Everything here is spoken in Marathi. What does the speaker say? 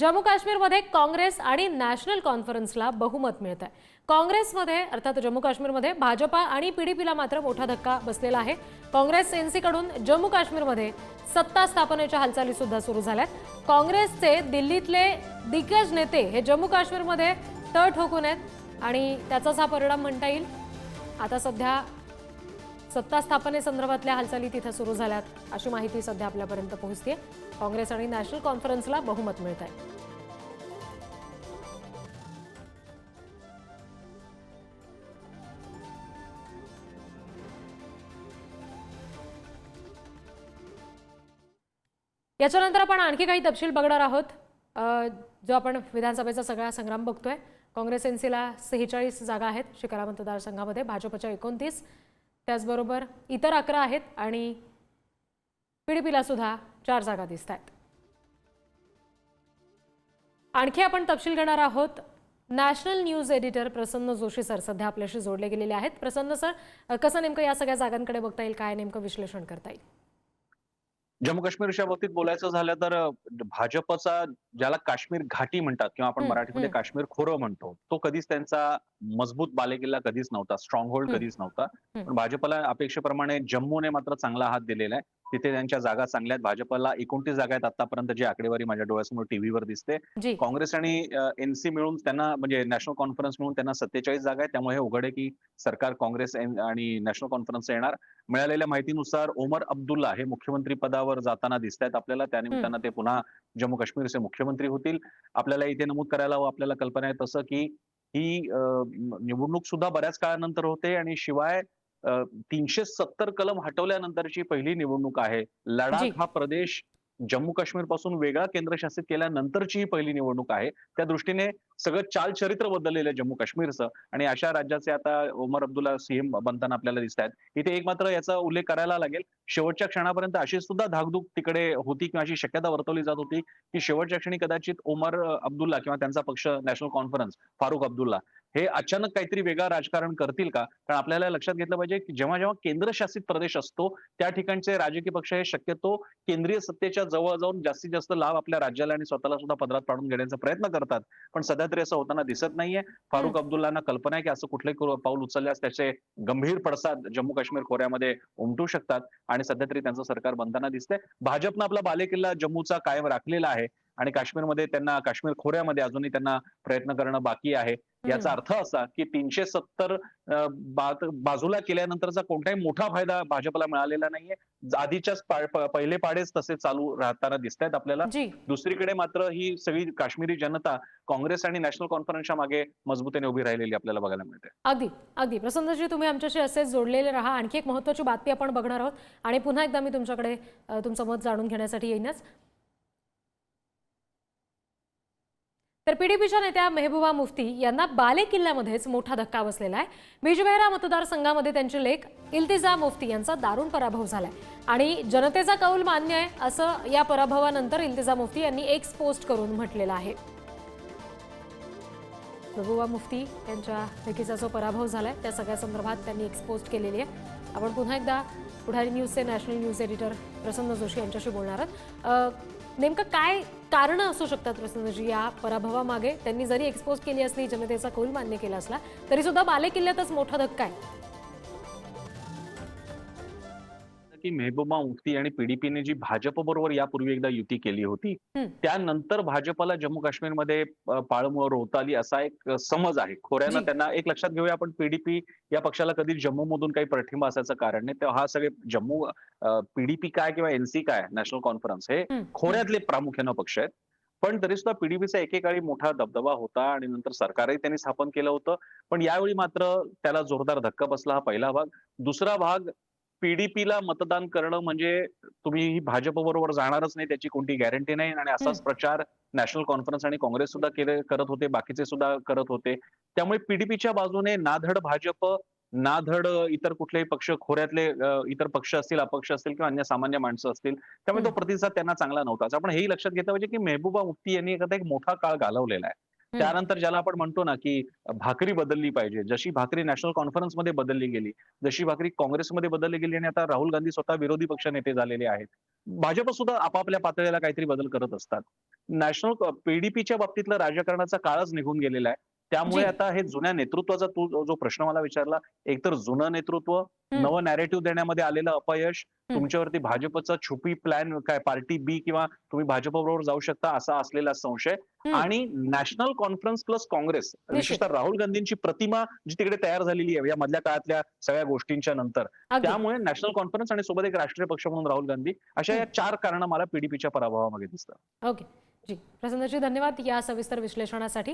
जम्मू काश्मीरमध्ये काँग्रेस आणि नॅशनल कॉन्फरन्सला बहुमत मिळत आहे काँग्रेसमध्ये अर्थात जम्मू काश्मीरमध्ये भाजपा आणि पीडीपीला मात्र मोठा धक्का बसलेला आहे. काँग्रेस एनसीकडून जम्मू काश्मीरमध्ये सत्ता स्थापनेच्या हालचाली सुद्धा सुरू झाल्यात. काँग्रेसचे दिल्लीतले दिग्गज नेते हे जम्मू काश्मीरमध्ये तळ ठोकून आहेत आणि त्याचाच हा परिणाम म्हणता येईल. आता सध्या सत्ता स्थापनेसंदर्भातल्या हालचाली तिथं सुरू झाल्यात अशी माहिती सध्या आपल्यापर्यंत पोहोचते काँग्रेस आणि नॅशनल कॉन्फरन्सला बहुमत मिळत आहे याच्यानंतर आपण आणखी काही तपशील बघणार आहोत. जो आपण विधानसभेचा सगळा संग्राम बघतोय. काँग्रेस एनसीला सेहेचाळीस जागा आहेत शिकारा मतदारसंघामध्ये भाजपच्या एकोणतीस. त्याचबरोबर इतर अकरा आहेत आणि पीडीपीला सुद्धा चार जागा दिसत आहेत. आणखी आपण तपशील घेणार आहोत. National news editor Prasanna Joshi sir सध्या आपल्याशी जोडले गेलेले आहेत. प्रसन्न सर कसं नेमकं या सगळ्या जागांकडे बघता येईल? काय नेमकं विश्लेषण करता येईल? जम्मू काश्मीरच्या बाबतीत बोलायचं झालं तर भाजपचा ज्याला काश्मीर घाटी म्हणतात किंवा आपण मराठीमध्ये. काश्मीर खोरं म्हणतो तो कधीच त्यांचा मजबूत बालेकिल्ला कधीच नव्हता स्ट्रॉंग होल्ड. कधीच नव्हता. पण भाजपला अपेक्षेप्रमाणे जम्मूने मात्र चांगला हात दिलेला आहे तिथे त्यांच्या जागा चांगल्या आहेत. भाजपला एकोणतीस जागा आहेत आतापर्यंत जी आकडेवारी माझ्या डोळ्यासमोर टीव्हीवर दिसते. काँग्रेस आणि एनसी मिळून त्यांना म्हणजे नॅशनल कॉन्फरन्स मिळून त्यांना सत्तेचाळीस जागा आहेत. त्यामुळे हे उघड आहे की सरकार काँग्रेस आणि नॅशनल कॉन्फरन्स येणार. मिळालेल्या माहितीनुसार ओमर अब्दुल्ला हे मुख्यमंत्री पदावर जाताना दिसत आहेत आपल्याला. त्यानिमित्तानं ते पुन्हा जम्मू काश्मीरचे मुख्यमंत्री होतील. आपल्याला इथे नमूद करायला हवं आपल्याला कल्पना आहे तसं की ही निवडणूक सुद्धा बऱ्याच काळानंतर होते आणि शिवाय तीनशे सत्तर कलम हटवल्यानंतरची पहिली निवडणूक आहे. लडाख हा प्रदेश जम्मू काश्मीरपासून वेगळा केंद्रशासित केल्यानंतरची ही पहिली निवडणूक आहे त्या दृष्टीने सगळं चाल चरित्र बदललेलं आहे जम्मू काश्मीरचं. आणि अशा राज्याचे आता ओमर अब्दुल्ला सीएम बनताना आपल्याला दिसत आहेत इथे एक मात्र याचा उल्लेख करायला लागेल. शेवटच्या क्षणापर्यंत अशी सुद्धा धाकधूक तिकडे होती किंवा अशी शक्यता वर्तवली जात होती की शेवटच्या क्षणी कदाचित ओमर अब्दुल्ला किंवा त्यांचा पक्ष नॅशनल कॉन्फरन्स फारुख अब्दुल्ला हे अचानक काहीतरी वेगळा राजकारण करतील का? कारण आपल्याला लक्षात घेतलं पाहिजे की जेव्हा जेव्हा केंद्रशासित प्रदेश असतो त्या ठिकाणचे राजकीय पक्ष हे शक्यतो केंद्रीय सत्तेच्या जवळ जाऊन जास्तीत जास्त लाभ आपल्या राज्याला आणि स्वतःला सुद्धा पदरात पाडून घेण्याचा प्रयत्न करतात. पण सध्या तरी असं होताना दिसत नाहीये. फारुख अब्दुल्लांना कल्पना आहे की असं कुठलंही पाऊल उचलल्यास त्याचे गंभीर पडसाद जम्मू काश्मीर खोऱ्यामध्ये उमटू शकतात. आणि सध्या तरी त्यांचं सरकार बनताना दिसतंय. भाजपनं आपला बालेकिल्ला जम्मूचा कायम राखलेला आहे. आणि काश्मीरमध्ये त्यांना काश्मीर खोऱ्यामध्ये अजूनही त्यांना प्रयत्न करणं बाकी आहे. याचा अर्थ असा की तीनशे सत्तर बाजूला केल्यानंतरचा कोणताही मोठा फायदा भाजपला मिळालेला नाहीये. आधीच्याच पहिले पाडेच तसे चालू राहताना दिसत आहेत आपल्याला दुसरीकडे मात्र ही सगळी काश्मीरी जनता काँग्रेस आणि नॅशनल कॉन्फरन्सच्या मागे मजबूतीने उभी राहिलेली आपल्याला बघायला मिळते. अगदी अगदी. प्रसन्नजी तुम्ही आमच्याशी असेच जोडलेले राहा. आणखी एक महत्त्वाची बातमी आपण बघणार आहोत. आणि पुन्हा एकदा मी तुमच्याकडे तुमचं मत जाणून घेण्यासाठी येईनच. तर पीडीपीच्या नेत्या मेहबूबा मुफ्ती यांना बाले किल्ल्यामध्येच मोठा धक्का बसलेला आहे. बिजबेहरा मतदारसंघामध्ये त्यांचे लेख इल्तिजा मुफ्ती यांचा दारुण पराभव झालाय. आणि जनतेचा कौल मान्य आहे असं या पराभवानंतर इल्तिजा मुफ्ती यांनी एक्स पोस्ट करून म्हटलेलं आहे. महबूबा मुफ्ती यांच्या लेखीचा जो पराभव झालाय त्या सगळ्या संदर्भात त्यांनी एक्सपोस्ट केलेली आहे. आपण पुन्हा एकदा Pudhari न्यूजचे national news editor Prasanna Joshi यांच्याशी बोलणार आहेत. नेमकं काय कारणं असू शकतात प्रसन्नजी? या पराभवामागे त्यांनी जरी एक्सपोज केली असली जनतेचा कौल मान्य केला असला तरी सुद्धा बालेकिल्ल्यातच मोठा धक्का आहे. की मेहबूबा मुफ्ती आणि पीडीपीने जी भाजप बरोबर यापूर्वी एकदा युती केली होती. त्यानंतर भाजपला जम्मू काश्मीरमध्ये पाळमुळं रोवता आली असा एक समज आहे खोऱ्यानं. त्यांना एक लक्षात घेऊया आपण पीडीपी या पक्षाला कधी जम्मू मधून काही पाठिंबा असायचं कारण नाही तेव्हा हा सगळे जम्मू पीडीपी काय किंवा एनसी काय नॅशनल कॉन्फरन्स हे. खोऱ्यातले प्रामुख्यानं पक्ष आहेत पण तरी सुद्धा पीडीपीचा एकेकाळी मोठा दबदबा होता आणि नंतर सरकारही त्यांनी स्थापन केलं होतं पण यावेळी मात्र त्याला जोरदार धक्का बसला हा पहिला भाग दुसरा भाग पीडीपीला मतदान करणं म्हणजे तुम्ही भाजप बरोबर जाणारच नाही त्याची कोणती गॅरंटी नाही आणि असाच. प्रचार नॅशनल कॉन्फरन्स आणि काँग्रेस सुद्धा केले करत होते बाकीचे सुद्धा करत होते त्यामुळे पीडीपीच्या बाजूने नाधड भाजप नाधड इतर कुठलेही पक्ष खोऱ्यातले इतर पक्ष असतील अपक्ष असतील किंवा अन्य सामान्य माणसं असतील त्यामुळे तो. प्रतिसाद त्यांना चांगला नव्हताच आपण हेही लक्षात घेतलं पाहिजे की मेहबूबा मुफ्ती यांनी एखादा एक मोठा काळ घालवलेला आहे त्यानंतर ज्याला आपण म्हणतो ना की भाकरी बदलली पाहिजे. जशी भाकरी नॅशनल कॉन्फरन्समध्ये बदलली गेली जशी भाकरी काँग्रेसमध्ये बदलली गेली आणि आता राहुल गांधी स्वतः विरोधी पक्ष नेते झालेले आहेत. भाजप सुद्धा आपापल्या पातळीला काहीतरी बदल करत असतात. नॅशनल पीडीपीच्या बाबतीतलं राजकारणाचा काळच निघून गेलेला आहे. त्यामुळे. आता हे जुन्या नेतृत्वाचा तू जो- प्रश्न मला विचारला एकतर जुनं नेतृत्व नवं नॅरेटिव्ह देण्यामध्ये आलेलं अपयश. तुमच्यावरती भाजपचा छुपी प्लॅन काय पार्टी बी किंवा तुम्ही भाजपबरोबर जाऊ शकता असा असलेला संशय. आणि नॅशनल कॉन्फरन्स प्लस काँग्रेस विशेषतः राहुल गांधींची प्रतिमा जी तिकडे तयार झालेली आहे या मधल्या काळातल्या सगळ्या गोष्टींच्या नंतर. त्यामुळे नॅशनल कॉन्फरन्स आणि सोबत एक राष्ट्रीय पक्ष म्हणून राहुल गांधी अशा या चार कारण मला पीडीपीच्या पराभवामागे दिसतात. ओके. जी. प्रसन्नजी धन्यवाद या सविस्तर विश्लेषणासाठी.